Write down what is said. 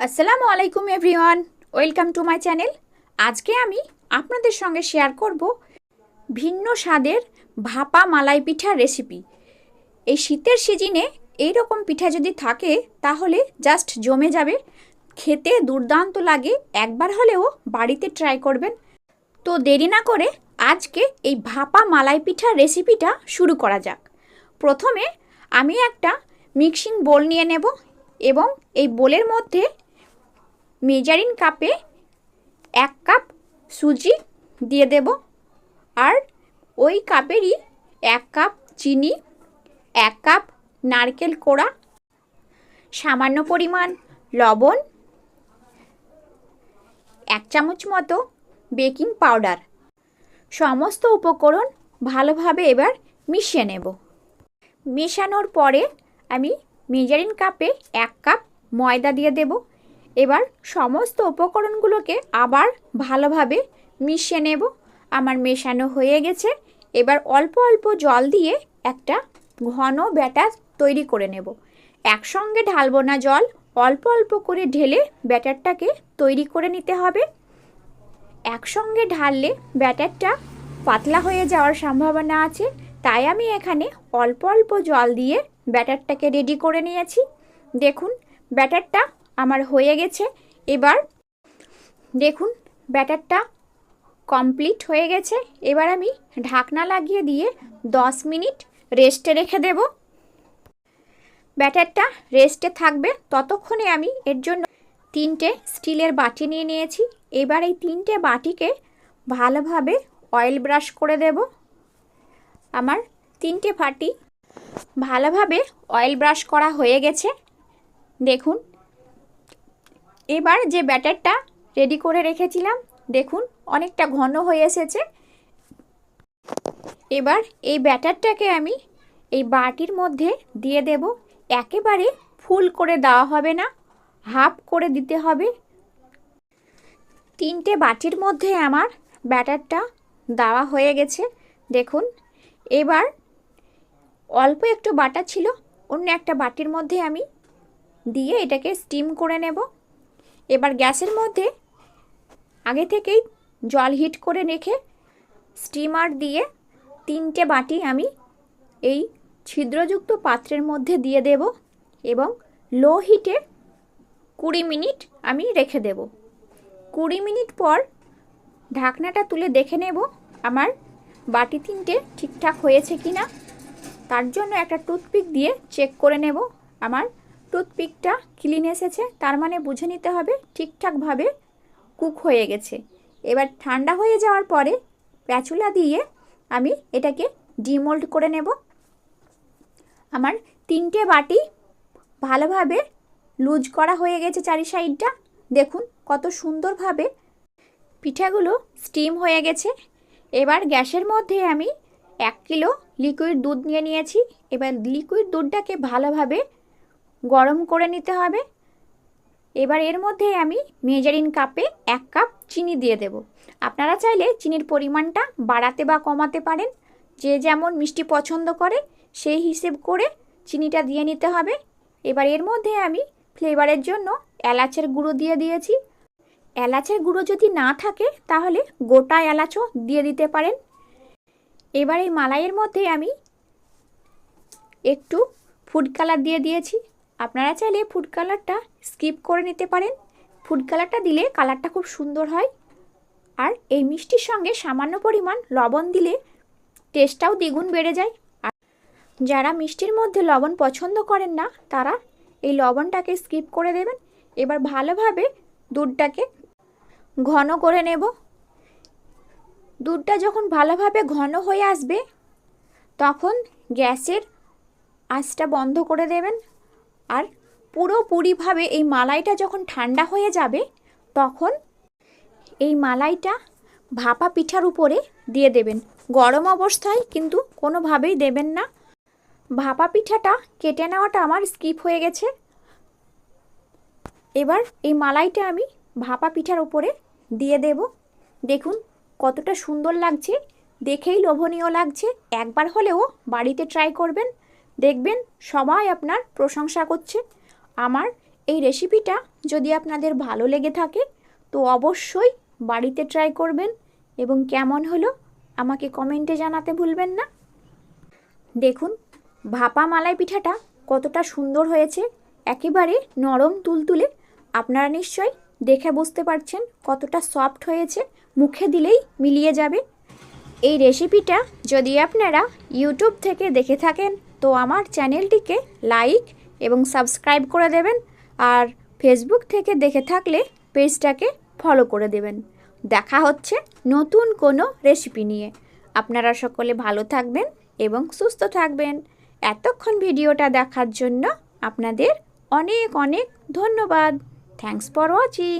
আসসালামু আলাইকুম everyone, welcome to my channel. আজকে আমি আপনাদের সঙ্গে শেয়ার করব ভিন্ন স্বাদের ভাপা মালাই পিঠার রেসিপি। এই শীতের সিজনে এই রকম পিঠা যদি থাকে, তাহলে জাস্ট জমে যাবে। খেতে দুর্দান্ত লাগে, একবার হলেও বাড়িতে ট্রাই করবেন। তো দেরি না করে আজকে এই ভাপা মালাই পিঠার রেসিপিটা শুরু করা যাক। প্রথমে আমি একটা মিক্সিং বোল নিয়ে নেব এবং এই বোলের মধ্যে মেজারিন কাপে এক কাপ সুজি দিয়ে দেব। আর ওই কাপেরই এক কাপ চিনি, এক কাপ নারকেল কোড়া, সামান্য পরিমাণ লবণ, এক চামচ মতো বেকিং পাউডার। সমস্ত উপকরণ ভালোভাবে এবার মিশিয়ে নেব। মেশানোর পরে আমি মেজারিন কাপে এক কাপ ময়দা দিয়ে দেব। এবার সমস্ত উপকরণগুলোকে আবার ভালোভাবে মিশিয়ে নেব। আমার মেশানো হয়ে গেছে। এবার অল্প অল্প জল দিয়ে একটা ঘন ব্যাটার তৈরি করে নেব। একসঙ্গে ঢালবো না জল, অল্প অল্প করে ঢেলে ব্যাটারটাকে তৈরি করে নিতে হবে। একসঙ্গে ঢাললে ব্যাটারটা পাতলা হয়ে যাওয়ার সম্ভাবনা আছে, তাই আমি এখানে অল্প অল্প জল দিয়ে ব্যাটারটাকে রেডি করে নিয়েছি। দেখুন, ব্যাটারটা আমার হয়ে গেছে। এবার দেখুন, ব্যাটারটা কমপ্লিট হয়ে গেছে। এবার আমি ঢাকনা লাগিয়ে দিয়ে 10 মিনিট রেস্টে রেখে দেব। ব্যাটারটা রেস্টে থাকবে। ততক্ষণে আমি এর জন্য তিনটে স্টিলের বাটি নিয়ে নিয়েছি। এবার এই তিনটে বাটিকে ভালোভাবে অয়েল ব্রাশ করে দেব। আমার তিনটে বাটি ভালোভাবে অয়েল ব্রাশ করা হয়ে গেছে। দেখুন এবার যে ব্যাটারটা রেডি করে রেখেছিলাম, দেখুন অনেকটা ঘন হয়ে এসেছে। এবার এই ব্যাটারটাকে আমি এই বাটির মধ্যে দিয়ে দেব। একেবারে ফুল করে দেওয়া হবে না, হাফ করে দিতে হবে। তিনটে বাটির মধ্যে আমার ব্যাটারটা দেওয়া হয়ে গেছে, দেখুন। এবার অল্প একটু বাটা ছিল, অন্য একটা বাটির মধ্যে আমি দিয়ে এটাকে স্টিম করে নেব। এবার গ্যাসের মধ্যে আগে থেকেই জল হিট করে রেখে স্টিমার দিয়ে তিনটে বাটি আমি এই ছিদ্রযুক্ত পাত্রের মধ্যে দিয়ে দেব এবং লো হিটে কুড়ি মিনিট আমি রেখে দেব। কুড়ি মিনিট পর ঢাকনাটা তুলে দেখে নেব আমার বাটি তিনটে ঠিকঠাক হয়েছে কি না তার জন্য একটা টুথপিক দিয়ে চেক করে নেব আমার টুথপিকটা ক্লিন এসেছে, তার মানে বুঝে নিতে হবে ঠিকঠাকভাবে কুক হয়ে গেছে। এবার ঠান্ডা হয়ে যাওয়ার পরে প্যাচুলা দিয়ে আমি এটাকে ডিমোল্ড করে নেব। আমার তিনটে বাটি ভালোভাবে লুজ করা হয়ে গেছে চারি সাইডটা। দেখুন কত সুন্দরভাবে পিঠাগুলো স্টিম হয়ে গেছে। এবার গ্যাসের মধ্যে আমি এক কিলো লিকুইড দুধ নিয়ে নিয়েছি। এবার লিকুইড দুধটাকে ভালোভাবে গরম করে নিতে হবে। এবার এর মধ্যে আমি মেজারিন কাপে এক কাপ চিনি দিয়ে দেব। আপনারা চাইলে চিনির পরিমাণটা বাড়াতে বা কমাতে পারেন। যে যেমন মিষ্টি পছন্দ করে, সেই হিসেব করে চিনিটা দিয়ে নিতে হবে। এবার এর মধ্যে আমি ফ্লেভারের জন্য এলাচের গুঁড়ো দিয়ে দিয়েছি। এলাচের গুঁড়ো যদি না থাকে, তাহলে গোটা এলাচও দিয়ে দিতে পারেন। এবার এই মালাইয়ের মধ্যে আমি একটু ফুড কালার দিয়ে দিয়েছি। আপনারা চাইলে ফুড কালারটা স্কিপ করে নিতে পারেন। ফুড কালারটা দিলে কালারটা খুব সুন্দর হয়। আর এই মিষ্টির সঙ্গে সামান্য পরিমাণ লবণ দিলে টেস্টটাও দ্বিগুণ বেড়ে যায়। আর যারা মিষ্টির মধ্যে লবণ পছন্দ করেন না, তারা এই লবণটাকে স্কিপ করে দেবেন। এবার ভালোভাবে দুধটাকে ঘন করে নেব। দুধটা যখন ভালোভাবে ঘন হয়ে আসবে, তখন গ্যাসের আঁচটা বন্ধ করে দেবেন। আর পুরোপুরিভাবে এই মালাইটা যখন ঠান্ডা হয়ে যাবে, তখন এই মালাইটা ভাপা পিঠার উপরে দিয়ে দেবেন। গরম অবস্থায় কিন্তু কোনোভাবেই দেবেন না। ভাপা পিঠাটা কেটে নেওয়াটা আমার স্কিপ হয়ে গেছে। এবার এই মালাইটা আমি ভাপা পিঠার উপরে দিয়ে দেব। দেখুন কতটা সুন্দর লাগছে, দেখেই লোভনীয় লাগছে। একবার হলেও বাড়িতে ট্রাই করবেন। দেখবেন সবাই আপনার প্রশংসা করছে। আমার এই রেসিপিটা যদি আপনাদের ভালো লেগে থাকে, তো অবশ্যই বাড়িতে ট্রাই করবেন এবং কেমন হলো আমাকে কমেন্টে জানাতে ভুলবেন না। দেখুন, ভাপা মালাই পিঠাটা কতটা সুন্দর হয়েছে, একেবারে নরম তুলতুলে। আপনারা নিশ্চয়ই দেখে বুঝতে পারছেন কতটা সফট হয়েছে, মুখে দিলেই মিলিয়ে যাবে। এই রেসিপিটা যদি আপনারা ইউটিউব থেকে দেখে থাকেন তো আমার চ্যানেলটিকে লাইক এবং সাবস্ক্রাইব করে দেবেন আর ফেসবুক থেকে দেখে থাকলে পেজটাকে ফলো করে দেবেন। দেখা হচ্ছে নতুন কোনো রেসিপি নিয়ে। আপনারা সকলে ভালো থাকবেন এবং সুস্থ থাকবেন। এতক্ষণ ভিডিওটা দেখার জন্য আপনাদের অনেক অনেক ধন্যবাদ। Thanks for watching